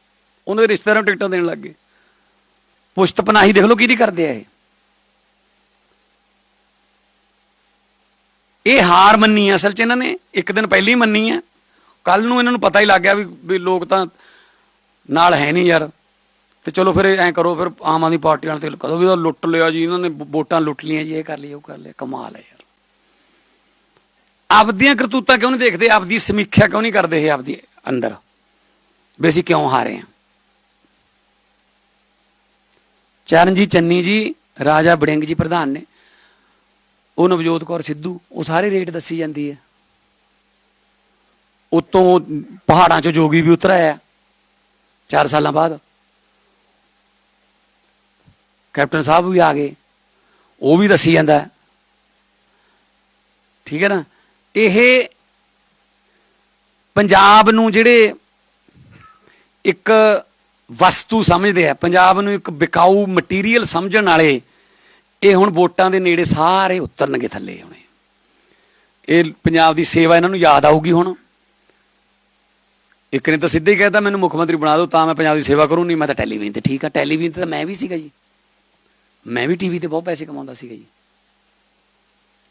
ਉਹਨਾਂ ਦੇ ਰਿਸ਼ਤੇਦਾਰਾਂ ਨੂੰ ਟਿਕਟਾਂ ਦੇਣ ਲੱਗ ਗਏ। ਪੁਸ਼ਤ ਪਨਾਹੀ ਦੇਖ ਲਓ ਕਿਹਦੀ ਕਰਦੇ ਆ ਇਹ। ਇਹ ਹਾਰ ਮੰਨੀ ਹੈ ਅਸਲ 'ਚ ਇਹਨਾਂ ਨੇ, ਇੱਕ ਦਿਨ ਪਹਿਲਾਂ ਹੀ ਮੰਨੀ ਹੈ ਕੱਲ ਨੂੰ ਇਹਨਾਂ ਨੂੰ ਪਤਾ ਹੀ ਲੱਗ ਗਿਆ ਵੀ ਲੋਕ ਤਾਂ ਨਾਲ ਹੈ ਨਹੀਂ ਯਾਰ। ਤੇ ਚਲੋ ਫਿਰ ਐਂ ਕਰੋ, ਫਿਰ ਆਮ ਆਦਮੀ ਪਾਰਟੀ ਵਾਲਿਆਂ ਤੇ ਕਦੋਂ ਵੀ ਤਾਂ ਲੁੱਟ ਲਿਆ ਜੀ, ਇਹਨਾਂ ਨੇ ਵੋਟਾਂ ਲੁੱਟ ਲੀਆਂ ਜੀ, ਇਹ ਕਰ ਲਿਆ ਉਹ ਕਰ ਲਿਆ ਕਮਾਲ ਹੈ ਯਾਰ। ਆਪਦੀਆਂ ਕਰਤੂਤਾਂ ਕਿਉਂ ਨਹੀਂ ਦੇਖਦੇ? ਆਪਦੀ ਸਮੀਖਿਆ ਕਿਉਂ ਨਹੀਂ ਕਰਦੇ ਇਹ ਆਪਦੀ ਅੰਦਰ? ਵੀ ਅਸੀਂ ਕਿਉਂ ਹਾਰੇ ਹਾਂ? ਚਰਨਜੀਤ ਚੰਨੀ ਜੀ, ਰਾਜਾ ਬੜਿੰਗ ਜੀ ਪ੍ਰਧਾਨ ਨੇ। ਉਹ ਨਵਜੋਤ ਕੌਰ ਸਿੱਧੂ, ਉਹ ਸਾਰੇ ਰੇਟ ਦੱਸੀ ਜਾਂਦੀ ਹੈ। ਉਤੋਂ ਪਹਾੜਾਂ 'ਚੋਂ ਜੋਗੀ ਵੀ ਉਤਰ ਆਇਆ 4 ਸਾਲਾਂ ਬਾਅਦ। ਕੈਪਟਨ ਸਾਹਿਬ ਵੀ ਆ ਗਏ। ਉਹ ਵੀ ਦੱਸੀ ਜਾਂਦਾ। ਠੀਕ ਹੈ ਨਾ? ਇਹ ਪੰਜਾਬ ਨੂੰ ਜਿਹੜੇ ਇੱਕ ਵਸਤੂ ਸਮਝਦੇ ਆ, ਪੰਜਾਬ ਨੂੰ ਇੱਕ ਵਿਕਾਊ ਮਟੀਰੀਅਲ ਸਮਝਣ ਵਾਲੇ, ਇਹ ਹੁਣ ਵੋਟਾਂ ਦੇ ਨੇੜੇ ਸਾਰੇ ਉਤਰਨਗੇ ਥੱਲੇ ਹੁਣੇ। ਇਹ ਪੰਜਾਬ ਦੀ ਸੇਵਾ ਇਹਨਾਂ ਨੂੰ ਯਾਦ ਆਊਗੀ ਹੁਣ। ਇੱਕ ਨੇ ਤਾਂ ਸਿੱਧੇ ਹੀ ਕਹਿਤਾ, ਮੈਨੂੰ ਮੁੱਖ ਮੰਤਰੀ ਬਣਾ ਦਿਓ, ਤਾਂ ਮੈਂ ਪੰਜਾਬ ਦੀ ਸੇਵਾ ਕਰੂੰ। ਨਹੀਂ, ਮੈਂ ਤਾਂ ਟੈਲੀਵਿਜ਼ਨ ਤੇ ਠੀਕ ਆ, ਟੈਲੀਵਿਜ਼ਨ ਤੇ ਤਾਂ ਮੈਂ ਵੀ ਸੀਗਾ ਜੀ। ਮੈਂ ਵੀ ਟੀਵੀ ਤੇ ਬਹੁਤ ਪੈਸੇ ਕਮਾਉਂਦਾ ਸੀਗਾ ਜੀ।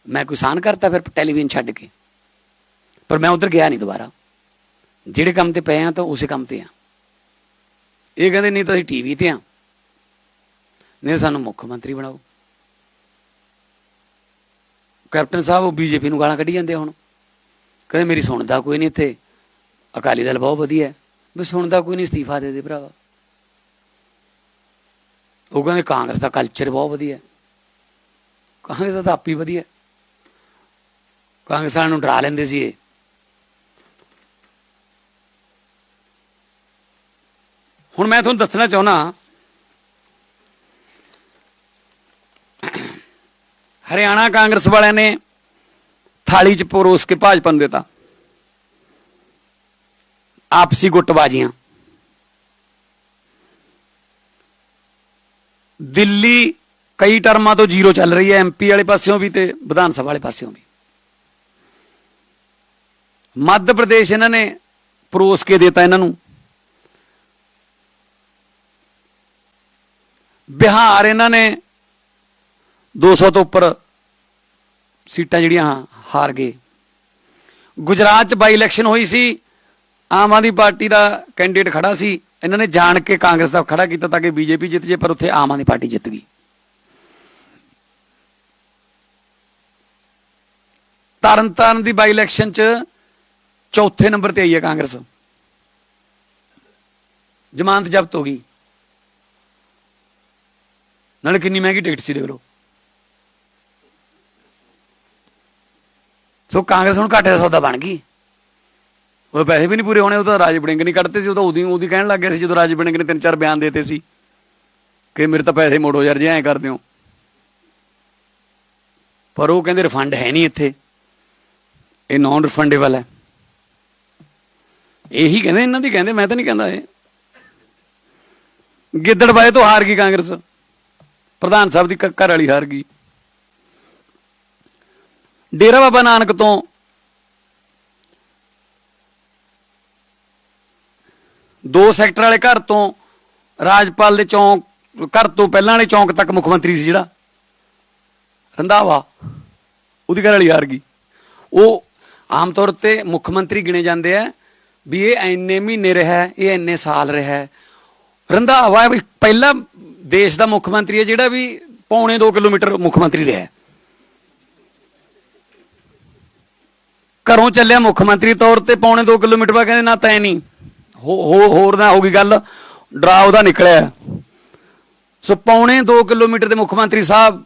ਮੈਂ ਕੋਈ ਸਾਨ ਕਰਤਾ ਫਿਰ ਟੈਲੀਵਿਜ਼ਨ ਛੱਡ ਕੇ। ਪਰ ਮੈਂ ਉਧਰ ਗਿਆ ਨਹੀਂ ਦੁਬਾਰਾ। ਜਿਹੜੇ ਕੰਮ ਤੇ ਪਏ ਆ, ਤਾਂ ਉਸੇ ਕੰਮ ਤੇ ਆ। ਇਹ ਕਹਿੰਦੇ, ਨਹੀਂ ਤਾਂ ਅਸੀਂ ਟੀਵੀ ਤੇ ਆ। ਨਹੀਂ ਸਾਨੂੰ ਮੁੱਖ ਮੰਤਰੀ ਬਣਾਓ। ਕੈਪਟਨ ਸਾਹਿਬ, ਉਹ ਬੀਜੇਪੀ ਨੂੰ ਗਾਲਾਂ ਕੱਢੀ ਜਾਂਦੇ ਹੁਣ। ਕਹਿੰਦੇ, ਮੇਰੀ ਸੁਣਦਾ ਕੋਈ ਨਹੀਂ ਇੱਥੇ। ਅਕਾਲੀ ਦਲ ਬਹੁਤ ਵਧੀਆ ਹੈ। ਵੀ ਸੁਣਦਾ ਕੋਈ ਨਹੀਂ ਅਸਤੀਫਾ ਦੇ ਦੇ ਭਰਾਵਾ। ਉਹ ਕਹਿੰਦੇ ਕਾਂਗਰਸ ਦਾ ਕਲਚਰ ਬਹੁਤ ਵਧੀਆ ਕਾਂਗਰਸ ਦਾ ਤਾਂ ਆਪ ਹੀ ਵਧੀਆ ਹੈ। ਕਾਂਗਰਸ ਵਾਲਿਆਂ ਨੂੰ ਡਰਾ ਲੈਂਦੇ ਸੀ ਇਹ। ਹੁਣ ਮੈਂ ਤੁਹਾਨੂੰ ਦੱਸਣਾ ਚਾਹੁੰਦਾ ਹਰਿਆਣਾ ਕਾਂਗਰਸ ਵਾਲਿਆਂ ਨੇ ਥਾਲੀ 'ਚ ਪਰੋਸ ਕੇ ਭਾਜਪਾ ਨੂੰ ਦਿੱਤਾ। ਆਪਸੀ ਗੁੱਟਬਾਜ਼ੀਆਂ। ਦਿੱਲੀ ਕਈ ਟਰਮਾਂ ਤੋਂ ਜ਼ੀਰੋ ਚੱਲ ਰਹੀ ਹੈ ਐਮਪੀ ਵਾਲੇ ਪਾਸਿਓਂ ਵੀ ਤੇ ਵਿਧਾਨ ਸਭਾ ਵਾਲੇ ਪਾਸਿਓਂ ਵੀ। ਮੱਧ ਪ੍ਰਦੇਸ਼ ਇਹਨਾਂ ਨੇ ਪਰੋਸ ਕੇ ਦਿੱਤਾ ਇਹਨਾਂ ਨੂੰ। ਬਿਹਾਰ ਇਹਨਾਂ ਨੇ 200 ਤੋਂ ਉੱਪਰ ਸੀਟਾਂ ਜਿਹੜੀਆਂ ਹਾਰ ਗਏ। ਗੁਜਰਾਤ 'ਚ ਬਾਈ ਇਲੈਕਸ਼ਨ ਹੋਈ ਸੀ। ਆਮ ਆਦਮੀ ਪਾਰਟੀ ਦਾ ਕੈਂਡੀਡੇਟ ਖੜਾ ਸੀ, ਇਹਨਾਂ ਨੇ ਜਾਣ ਕੇ ਕਾਂਗਰਸ ਦਾ ਖੜਾ ਕੀਤਾ ਤਾਂ ਕਿ ਬੀਜੇਪੀ ਜਿੱਤ ਜੇ, ਪਰ ਉੱਥੇ ਆਮ ਆਦਮੀ ਪਾਰਟੀ ਜਿੱਤ ਗਈ। ਤਰਨਤਾਰਨ ਦੀ ਬਾਈ ਇਲੈਕਸ਼ਨ 'ਚ ਚੌਥੇ ਨੰਬਰ ਤੇ ਆਈ ਹੈ ਕਾਂਗਰਸ। ਜ਼ਮਾਨਤ ਜ਼ਬਤ ਹੋ ਗਈ। ਨਾਲੇ ਕਿੰਨੀ ਮਹਿੰਗੀ ਟਿਕਟ ਸੀ, ਦੇਖ ਲਓ। ਸੋ ਕਾਂਗਰਸ ਹੁਣ ਘਾਟੇ ਦਾ ਸੌਦਾ ਬਣ ਗਈ। ਉਹ ਪੈਸੇ ਵੀ ਨਹੀਂ ਪੂਰੇ ਹੋਣੇ, ਉਹ ਤਾਂ ਰਾਜ ਬੜਿੰਗ ਨਹੀਂ ਕੱਢਦੇ ਸੀ, ਉਹ ਤਾਂ ਉਦੀ ਉਦੀ ਕਹਿਣ ਲੱਗ ਗਿਆ ਸੀ, ਜਦੋਂ ਰਾਜ ਬੜਿੰਗ ਨੇ ਤਿੰਨ ਚਾਰ ਬਿਆਨ ਦਿੱਤੇ ਸੀ ਕਿ ਮੇਰੇ ਤਾਂ ਪੈਸੇ ਮੋੜੋ ਯਾਰ, ਜੇ ਐਂ ਕਰਦੇ ਹੋ। ਪਰ ਉਹ ਕਹਿੰਦੇ ਰਿਫੰਡ ਹੈ ਨਹੀਂ ਇੱਥੇ। ਇਹ ਨਾਨ ਰਿਫੰਡੇਬਲ ਹੈ। ਇਹੀ ਕਹਿੰਦੇ, ਇਹਨਾਂ ਦੀ ਕਹਿੰਦੇ, ਮੈਂ ਤਾਂ ਨਹੀਂ ਕਹਿੰਦਾ ਇਹ। ਗਿੱਦੜਬਾਏ ਤੋਂ ਹਾਰ ਗਈ ਕਾਂਗਰਸ। ਪ੍ਰਧਾਨ ਸਾਹਿਬ ਦੀ ਘ- ਘਰ ਵਾਲੀ ਹਾਰ ਗਈ। ਡੇਰਾ ਬਾਬਾ ਨਾਨਕ ਤੋਂ ਦੋ ਸੈਕਟਰ ਵਾਲੇ ਘਰ ਤੋਂ, ਰਾਜਪਾਲ ਦੇ ਚੌਂਕ, ਘਰ ਤੋਂ ਪਹਿਲਾਂ ਵਾਲੇ ਚੌਂਕ ਤੱਕ ਮੁੱਖ ਮੰਤਰੀ ਸੀ ਜਿਹੜਾ। ਰੰਧਾਵਾ, ਉਹਦੀ ਘਰ ਵਾਲੀ ਹਾਰ ਗਈ। ਉਹ ਆਮ ਤੌਰ ਤੇ ਮੁੱਖ ਮੰਤਰੀ ਗਿਣੇ ਜਾਂਦੇ ਆ ਵੀ ਇਹ ਇੰਨੇ ਮਹੀਨੇ ਰਿਹਾ, ਇਹ ਇੰਨੇ ਸਾਲ ਰਿਹਾ। ਰੰਧਾਵਾ ਵੀ ਪਹਿਲਾ ਦੇਸ਼ ਦਾ ਮੁੱਖ ਮੰਤਰੀ ਹੈ ਜਿਹੜਾ ਵੀ ਪੌਣੇ 2 ਕਿਲੋਮੀਟਰ ਮੁੱਖ ਮੰਤਰੀ ਰਿਹਾ ਘਰੋਂ ਚੱਲਿਆ ਮੁੱਖ ਮੰਤਰੀ ਤੌਰ ਤੇ ਪੌਣੇ 2 ਕਿਲੋਮੀਟਰ ਬਾਅਦ ਕਹਿੰਦੇ ਨਾ ਤੈ ਨਹੀਂ। ਹੋਰ ਨਾ ਹੋ ਗਈ ਗੱਲ। ਡਰਾ ਉਹਦਾ ਨਿਕਲਿਆ। ਸੋ ਪੌਣੇ 2 ਕਿਲੋਮੀਟਰ ਦੇ ਮੁੱਖ ਮੰਤਰੀ ਸਾਹਿਬ।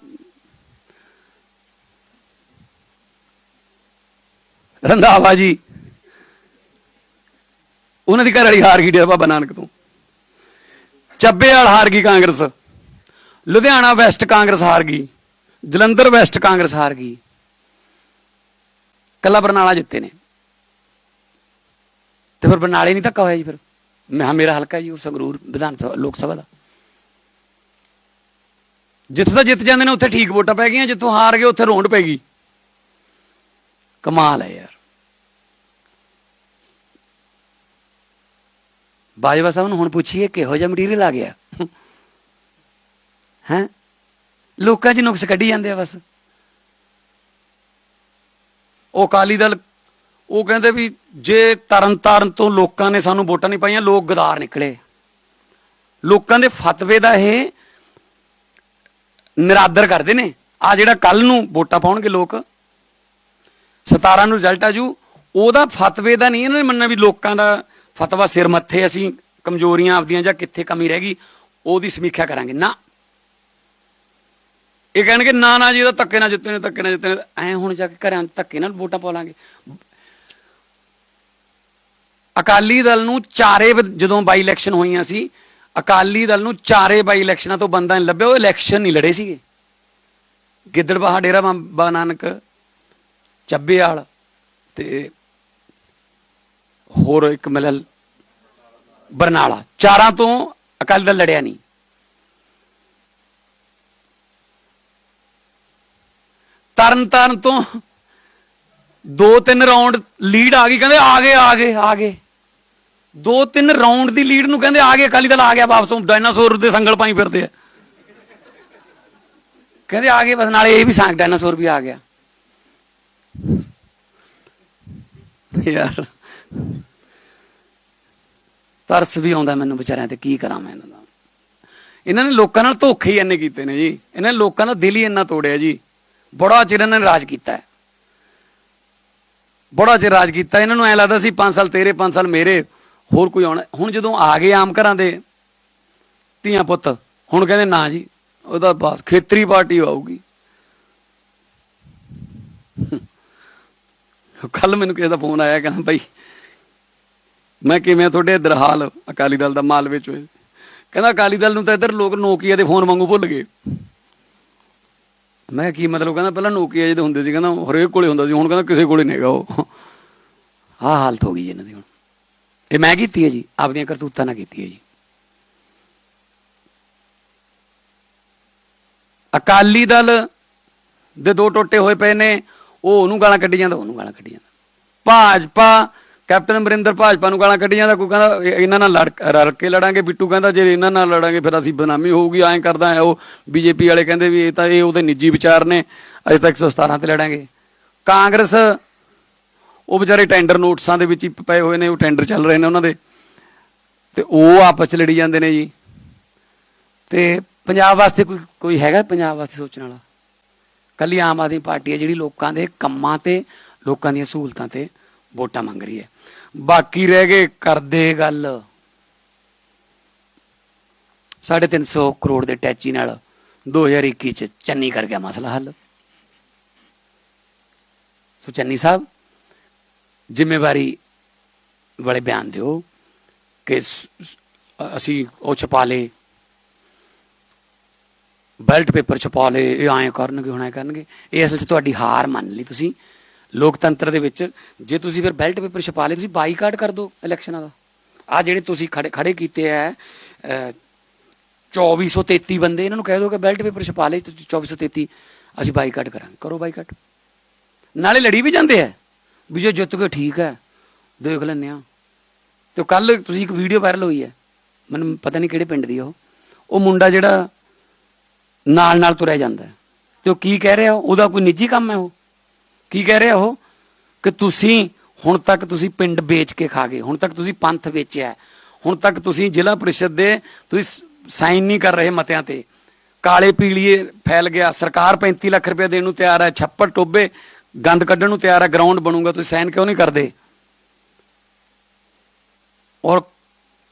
ਰੰਧਾਵਾ ਜੀ। ਉਹਨਾਂ ਦੀ ਘਰ ਵਾਲੀ ਹਾਰ ਗਈ ਡੇਰਾ ਬਾਬਾ ਨਾਨਕ ਤੋਂ। ਚੱਬੇ ਵਾਲ ਹਾਰ ਗਈ ਕਾਂਗਰਸ। ਲੁਧਿਆਣਾ ਵੈਸਟ ਕਾਂਗਰਸ ਹਾਰ ਗਈ। ਜਲੰਧਰ ਵੈਸਟ ਕਾਂਗਰਸ ਹਾਰ ਗਈ। ਕੱਲਾ ਬਰਨਾਲਾ ਜਿੱਤੇ ਨੇ। ਤੇ ਫਿਰ ਬਰਨਾਲੇ ਨਹੀਂ ਧੱਕਾ ਹੋਇਆ ਜੀ ਫਿਰ। ਮੈਂ ਕਿਹਾ ਮੇਰਾ ਹਲਕਾ ਜੀ, ਉਹ ਸੰਗਰੂਰ ਵਿਧਾਨ ਸਭਾ, ਲੋਕ ਸਭਾ ਦਾ। ਜਿੱਥੋਂ ਤਾਂ ਜਿੱਤ ਜਾਂਦੇ ਨੇ, ਉੱਥੇ ਠੀਕ ਵੋਟਾਂ ਪੈ ਗਈਆਂ, ਜਿੱਥੋਂ ਹਾਰ ਗਏ, ਉੱਥੇ ਰੋਂਡ ਪੈ ਗਈ। ਕਮਾਲ ਹੈ ਯਾਰ। ਬਾਜਵਾ ਸਾਹਿਬ ਨੂੰ ਹੁਣ ਪੁੱਛੀਏ, ਕਿਹੋ ਜਿਹਾ ਮਟੀਰੀਅਲ ਆ ਗਿਆ? ਹੈ? ਲੋਕਾਂ 'ਚ ਨੁਕਸ ਕੱਢੀ ਜਾਂਦੇ ਆ ਬਸ। ਉਹ ਅਕਾਲੀ ਦਲ ਉਹ ਕਹਿੰਦੇ ਵੀ ਜੇ ਤਰਨ ਤਾਰਨ ਤੋਂ ਲੋਕਾਂ ਨੇ ਸਾਨੂੰ ਵੋਟਾਂ ਨਹੀਂ ਪਾਈਆਂ, ਲੋਕ ਗਦਾਰ ਨਿਕਲੇ। ਲੋਕਾਂ ਦੇ ਫਤਵੇ ਦਾ ਇਹ ਨਿਰਾਦਰ ਕਰਦੇ ਨੇ। ਆ ਜਿਹੜਾ ਕੱਲ ਨੂੰ ਵੋਟਾਂ ਪਾਉਣਗੇ ਲੋਕ 17 ਨੂੰ ਰਿਜ਼ਲਟ ਆ ਜੂ, ਉਹਦਾ ਫਤਵੇ ਦਾ ਨਹੀਂ, ਇਹਨਾਂ ਨੇ ਮੰਨਣਾ ਵੀ ਲੋਕਾਂ ਦਾ ਫਤਵਾ ਸਿਰ ਮੱਥੇ, ਅਸੀਂ ਕਮਜ਼ੋਰੀਆਂ ਆਪਦੀਆਂ ਜਾਂ ਕਿੱਥੇ ਕਮੀ ਰਹਿ ਗਈ, ਉਹਦੀ ਸਮੀਖਿਆ ਕਰਾਂਗੇ। ਨਾ। ਇਹ ਕਹਿਣਗੇ, ਨਾ ਨਾ ਜੀ, ਉਹਦਾ ਧੱਕੇ ਨਾਲ ਜਿੱਤੇ ਨੇ, ਧੱਕੇ ਨਾਲ ਜਿੱਤੇ ਨੇ, ਐ ਹੁਣ ਜਾ ਕੇ ਘਰਾਂ 'ਚ ਧੱਕੇ ਨਾਲ ਵੋਟਾਂ ਪਾ ਲਾਂਗੇ। ਅਕਾਲੀ ਦਲ ਨੂੰ ਚਾਰੇ ਜਦੋਂ ਬਾਈ ਇਲੈਕਸ਼ਨ ਹੋਈਆਂ ਸੀ, ਅਕਾਲੀ ਦਲ ਨੂੰ ਚਾਰੇ ਬਾਈ ਇਲੈਕਸ਼ਨਾਂ ਤੋਂ ਬੰਦਾ ਨਹੀਂ ਲੱਭਿਆ, ਉਹ ਇਲੈਕਸ਼ਨ ਨਹੀਂ ਲੜੇ ਸੀਗੇ। ਗਿੱਦੜਬਾਹਾ ਡੇਰਾ ਬਾਬਾ ਨਾਨਕ ਚੱਬੇਵਾਲ ਤੇ ਹੋਰ ਇੱਕ ਮਿਲਲ ਬਰਨਾਲਾ, ਚਾਰਾਂ ਤੋਂ ਅਕਾਲੀ ਦਲ ਲੜਿਆ ਨਹੀਂ। ਤਰਨ ਤਾਰਨ ਤੋਂ ਦੋ ਤਿੰਨ ਰਾਉਂਡ ਲੀਡ ਆ ਗਈ, ਕਹਿੰਦੇ ਆ ਗਏ ਆ ਗਏ ਆ ਗਏ। ਦੋ ਤਿੰਨ ਰਾਉਂਡ ਦੀ ਲੀਡ ਨੂੰ ਕਹਿੰਦੇ, ਆ ਗਏ, ਅਕਾਲੀ ਦਲ ਆ ਗਿਆ ਵਾਪਸ ਡਾਇਨਾਸੌਰ ਦੇ ਸੰਗਲ ਪਾਈ ਫਿਰਦੇ ਆ। ਕਹਿੰਦੇ, ਆ ਗਏ, ਬਸ ਨਾਲੇ ਇਹ ਵੀ ਸੰਗ ਡਾਇਨਾਸੌਰ ਵੀ ਆ ਗਿਆ। ਯਾਰ, ਤਰਸ ਵੀ ਆਉਂਦਾ ਮੈਨੂੰ ਵਿਚਾਰਿਆਂ ਤੇ, ਕੀ ਕਰਾਂ ਮੈਂ ਇਹਨਾਂ ਦਾ? ਇਹਨਾਂ ਨੇ ਲੋਕਾਂ ਨਾਲ ਧੋਖੇ ਹੀ ਇੰਨੇ ਕੀਤੇ ਨੇ ਜੀ। ਇਹਨਾਂ ਨੇ ਲੋਕਾਂ ਦਾ ਦਿਲ ਹੀ ਇੰਨਾ ਤੋੜਿਆ ਜੀ। ਬੜਾ ਚਿਰ ਇਹਨਾਂ ਨੇ ਰਾਜ ਕੀਤਾ ਹੈ। ਬੜਾ ਚਿਰ ਰਾਜ ਕੀਤਾ। ਇਹਨਾਂ ਨੂੰ ਐ ਲੱਗਦਾ ਸੀ 5 ਸਾਲ ਤੇਰੇ 5 ਸਾਲ ਮੇਰੇ। ਹੋਰ ਕੋਈ ਆਉਣਾ? ਹੁਣ ਜਦੋਂ ਆ ਗਏ ਆਮ ਘਰਾਂ ਦੇ ਧੀਆਂ ਪੁੱਤ, ਹੁਣ ਕਹਿੰਦੇ ਨਾ ਜੀ, ਉਹਦਾ ਬਸ ਖੇਤਰੀ ਪਾਰਟੀ ਆਊਗੀ। ਕੱਲ ਮੈਨੂੰ ਕਿਸੇ ਦਾ ਫੋਨ ਆਇਆ, ਕਹਿੰਦਾ ਭਾਈ ਮੈਂ ਕਿਵੇਂ ਤੁਹਾਡੇ ਇਧਰ ਅਕਾਲੀ ਦਲ ਦਾ ਮਾਲ ਵਿੱਚ ਹੋਏ ਕਹਿੰਦਾ ਅਕਾਲੀ ਦਲ ਨੂੰ ਤਾਂ ਇੱਧਰ ਲੋਕ ਨੋਕੀਆ ਦੇ ਫੋਨ ਵਾਂਗੂ ਭੁੱਲ ਗਏ। ਮੈਂ ਕੀ ਮਤਲਬ, ਕਹਿੰਦਾ ਪਹਿਲਾਂ ਨੋਕੀਆ ਜਿਹਦੇ ਹੁੰਦੇ ਸੀ, ਕਹਿੰਦਾ ਹਰੇਕ ਕੋਲੇ ਹੁੰਦਾ ਸੀ, ਹੁਣ ਕਹਿੰਦਾ ਕਿਸੇ ਕੋਲੇ ਨਹੀਂਗਾ ਉਹ। ਆਹ ਹਾਲਤ ਹੋ ਗਈ ਇਹਨਾਂ ਦੀ ਹੁਣ। ਇਹ ਮੈਂ ਕੀਤੀ ਹੈ ਜੀ, ਆਪਦੀਆਂ ਕਰਤੂਤਾਂ ਨਾਲ ਕੀਤੀ ਹੈ ਜੀ। ਅਕਾਲੀ ਦਲ ਦੇ ਦੋ ਟੋਟੇ ਹੋਏ ਪਏ ਨੇ, ਉਹ ਉਹਨੂੰ ਗਾਲਾਂ ਕੱਢੀ ਜਾਂਦਾ, ਉਹਨੂੰ ਗਾਲਾਂ ਕੱਢੀ ਜਾਂਦਾ। ਭਾਜਪਾ, ਕੈਪਟਨ ਅਮਰਿੰਦਰ ਭਾਜਪਾ ਨੂੰ ਗਾਲਾਂ ਕੱਢੀ ਜਾਂਦਾ, ਕੋਈ ਕਹਿੰਦਾ ਇਹਨਾਂ ਨਾਲ ਲੜ, ਰਲ ਕੇ ਲੜਾਂਗੇ, ਬਿੱਟੂ ਕਹਿੰਦਾ, ਜੇ ਇਹਨਾਂ ਨਾਲ ਲੜਾਂਗੇ, ਫਿਰ ਅਸੀਂ ਬਦਨਾਮੀ ਹੋਊਗੀ, ਐਂ ਕਰਦਾ ਹੈ ਉਹ ਬੀਜੇਪੀ ਵਾਲੇ ਕਹਿੰਦੇ ਵੀ ਇਹ ਤਾਂ, ਇਹ ਉਹਦੇ ਨਿੱਜੀ ਵਿਚਾਰ ਨੇ ਅਸੀਂ ਤਾਂ 117 ਤੇ ਲੜਾਂਗੇ। ਕਾਂਗਰਸ ਉਹ ਵਿਚਾਰੇ ਟੈਂਡਰ ਨੋਟਿਸਾਂ ਦੇ ਵਿੱਚ ਹੀ ਪਏ ਹੋਏ ਨੇ, ਉਹ ਟੈਂਡਰ ਚੱਲ ਰਹੇ ਨੇ ਉਹਨਾਂ ਦੇ। ਤੇ ਉਹ ਆਪਸ ਚ ਲੜੀ ਜਾਂਦੇ ਨੇ ਜੀ। ਤੇ ਪੰਜਾਬ ਵਾਸਤੇ ਕੋਈ ਕੋਈ ਹੈਗਾ ਪੰਜਾਬ ਵਾਸਤੇ ਸੋਚਣ ਵਾਲਾ? ਕੱਲੀ ਆਮ ਆਦਮੀ ਪਾਰਟੀ ਹੈ ਜਿਹੜੀ ਲੋਕਾਂ ਦੇ ਕੰਮਾਂ ਤੇ, ਲੋਕਾਂ ਦੀਆਂ ਸਹੂਲਤਾਂ ਤੇ ਵੋਟਾਂ ਮੰਗ ਰਹੀ ਹੈ। ਬਾਕੀ ਰਹਿ ਗਏ ਕਰਦੇ ਗੱਲ। 350 ਕਰੋੜ ਦੇ ਟੈਚੀ ਨਾਲ 2021 ਚ ਚੰਨੀ ਕਰ ਗਿਆ ਮਸਲਾ ਹੱਲ। ਸੋ ਚੰਨੀ ਸਾਹਿਬ ਜ਼ਿੰਮੇਵਾਰੀ ਵਾਲੇ ਬਿਆਨ ਦਿਓ ਕਿ ਅਸੀਂ ਉਹ ਛਪਾ ਲਏ। ਬੈਲਟ ਪੇਪਰ ਛਪਾ ਲਏ ਇਹ ਐਂ ਕਰਨਗੇ ਹੁਣ ਐਂ ਕਰਨਗੇ। ਇਹ ਅਸਲ 'ਚ ਤੁਹਾਡੀ ਹਾਰ ਮੰਨ ਲਈ ਤੁਸੀਂ। ਲੋਕਤੰਤਰ ਦੇ ਵਿੱਚ ਜੇ ਤੁਸੀਂ ਫਿਰ ਬੈਲਟ ਪੇਪਰ ਛਪਾ ਲਏ ਤੁਸੀਂ ਬਾਈਕਾਟ ਕਰ ਦਿਓ ਇਲੈਕਸ਼ਨਾਂ ਦਾ। ਆ ਜਿਹੜੇ ਤੁਸੀਂ ਖੜੇ ਖੜੇ ਕੀਤੇ ਆ ਅਹ, 2433 ਬੰਦੇ ਇਹਨਾਂ ਨੂੰ ਕਹਿ ਦਿਓ ਕਿ ਬੈਲਟ ਪੇਪਰ ਛਪਾ ਲਏ ਤੁਸੀਂ 2433 ਅਸੀਂ ਬਾਈਕਾਟ ਕਰਾਂਗੇ। ਕਰੋ ਬਾਈਕਾਟ। ਨਾਲੇ ਲੜੀ ਵੀ ਜਾਂਦੇ ਆ ਵੀ ਜੇ ਜਿੱਤ ਗਏ ਠੀਕ ਹੈ, ਦੇਖ ਲੈਂਦੇ ਆ ਤੇ ਕੱਲ ਤੁਸੀਂ ਇੱਕ ਵੀਡੀਓ ਵਾਇਰਲ ਹੋਈ ਹੈ, ਮੈਨੂੰ ਪਤਾ ਨਹੀਂ ਕਿਹੜੇ ਪਿੰਡ ਦੀ ਉਹ। ਉਹ ਮੁੰਡਾ ਜਿਹੜਾ ਨਾਲ ਨਾਲ ਤੁਰਿਆ ਜਾਂਦਾ ਤੇ ਉਹ ਕੀ ਕਹਿ ਰਿਹਾ, ਉਹਦਾ ਕੋਈ ਨਿੱਜੀ ਕੰਮ ਹੈ ਉਹ? ਕੀ ਕਹਿ ਰਿਹਾ ਉਹ? ਕਿ ਤੁਸੀਂ ਹੁਣ ਤੱਕ ਤੁਸੀਂ ਪਿੰਡ ਵੇਚ ਕੇ ਖਾ ਗਏ, ਹੁਣ ਤੱਕ ਤੁਸੀਂ ਪੰਥ ਵੇਚਿਆ ਹੁਣ ਤੱਕ ਤੁਸੀਂ ਜ਼ਿਲ੍ਹਾ ਪ੍ਰੀਸ਼ਦ ਦੇ ਤੁਸੀਂ ਸਾਈਨ ਨਹੀਂ ਕਰ ਰਹੇ ਮਤਿਆਂ ਤੇ। ਕਾਲੇ ਪੀਲੀਏ ਫੈਲ ਗਿਆ, ਸਰਕਾਰ 35 ਲੱਖ ਰੁਪਏ ਦੇਣ ਨੂੰ ਤਿਆਰ ਹੈ, ਛੱਪੜ ਟੋਬੇ ਗੰਦ ਕੱਢਣ ਨੂੰ ਤਿਆਰ ਹੈ ਗਰਾਊਂਡ ਬਣੂਗਾ, ਤੁਸੀਂ ਸਾਈਨ ਕਿਉਂ ਨਹੀਂ ਕਰਦੇ? ਔਰ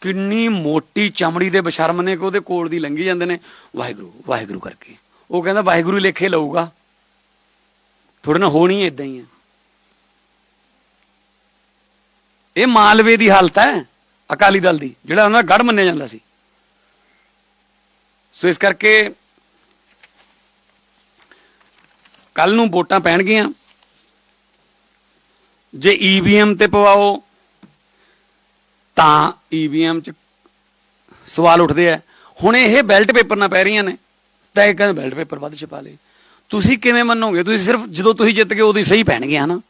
ਕਿੰਨੀ ਮੋਟੀ ਚਮੜੀ ਦੇ ਬਸ਼ਰਮ ਨੇ ਕਿ ਉਹਦੇ ਕੋਲ ਦੀ ਲੰਘੀ ਜਾਂਦੇ ਨੇ, ਵਾਹਿਗੁਰੂ ਵਾਹਿਗੁਰੂ ਕਰਕੇ। ਉਹ ਕਹਿੰਦਾ ਵਾਹਿਗੁਰੂ ਲੇਖੇ ਲਊਗਾ। ਥੋੜਾ ਨਾ ਹੋਣੀ ਇਦਾਂ ਹੀ ਹੈ ਇਹ ਮਾਲਵੇ ਦੀ ਹਾਲਤ ਹੈ, ਅਕਾਲੀ ਦਲ ਦੀ, ਜਿਹੜਾ ਉਹਨਾਂ ਦਾ ਗੜ ਮੰਨਿਆ ਜਾਂਦਾ ਸੀ। ਸੋ ਇਸ ਕਰਕੇ ਕੱਲ ਨੂੰ ਵੋਟਾਂ ਪੈਣਗੀਆਂ। ਜੇ ਈਵੀਐਮ ਤੇ ਪਵਾਓ, ਤਾਂ ਈਵੀਐਮ ਚ ਸਵਾਲ ਉੱਠਦੇ ਆ। ਹੁਣ ਇਹ ਬੈਲਟ ਪੇਪਰ ਨਾ ਪੈ ਰਹੀਆਂ ਨੇ, ਤਾਂ ਇਹ ਕਹਿੰਦੇ ਬੈਲਟ ਪੇਪਰ ਵੱਧ ਛਪਾ ਲਏ। ਤੁਸੀਂ ਕਿਵੇਂ ਮੰਨੋਗੇ? ਤੁਸੀਂ ਸਿਰਫ ਜਦੋਂ ਤੁਸੀਂ ਜਿੱਤ ਗਏ, ਉਦੋਂ ਹੀ ਸਹੀ ਪੈਣਗੇ, ਹਨਾ?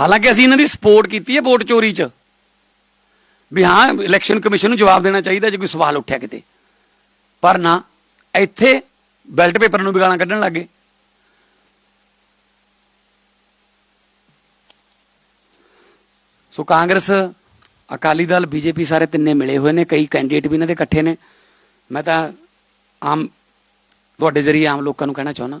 ਹਾਲਾਂਕਿ ਅਸੀਂ ਇਹਨਾਂ ਦੀ ਸਪੋਰਟ ਕੀਤੀ ਹੈ ਵੋਟ ਚੋਰੀ 'ਚ। ਵੀ ਹਾਂ, ਇਲੈਕਸ਼ਨ ਕਮਿਸ਼ਨ ਨੂੰ ਜਵਾਬ ਦੇਣਾ ਚਾਹੀਦਾ ਜੇ ਕੋਈ ਸਵਾਲ ਉੱਠਿਆ ਕਿਤੇ। ਪਰ ਨਾ, ਇੱਥੇ ਬੈਲਟ ਪੇਪਰ ਨੂੰ ਵੀ ਗਾਲਾਂ ਕੱਢਣ ਲੱਗੇ ਸੋ ਕਾਂਗਰਸ ਅਕਾਲੀ ਦਲ ਬੀਜੇਪੀ ਸਾਰੇ ਤਿੰਨੇ ਮਿਲੇ ਹੋਏ ਨੇ ਕਈ ਕੈਂਡੀਡੇਟ ਵੀ ਇਹਨਾਂ ਦੇ ਇਕੱਠੇ ਨੇ ਮੈਂ ਤਾਂ ਆਮ ਤੁਹਾਡੇ ਜ਼ਰੀਏ ਆਮ ਲੋਕਾਂ ਨੂੰ ਕਹਿਣਾ ਚਾਹੁੰਦਾ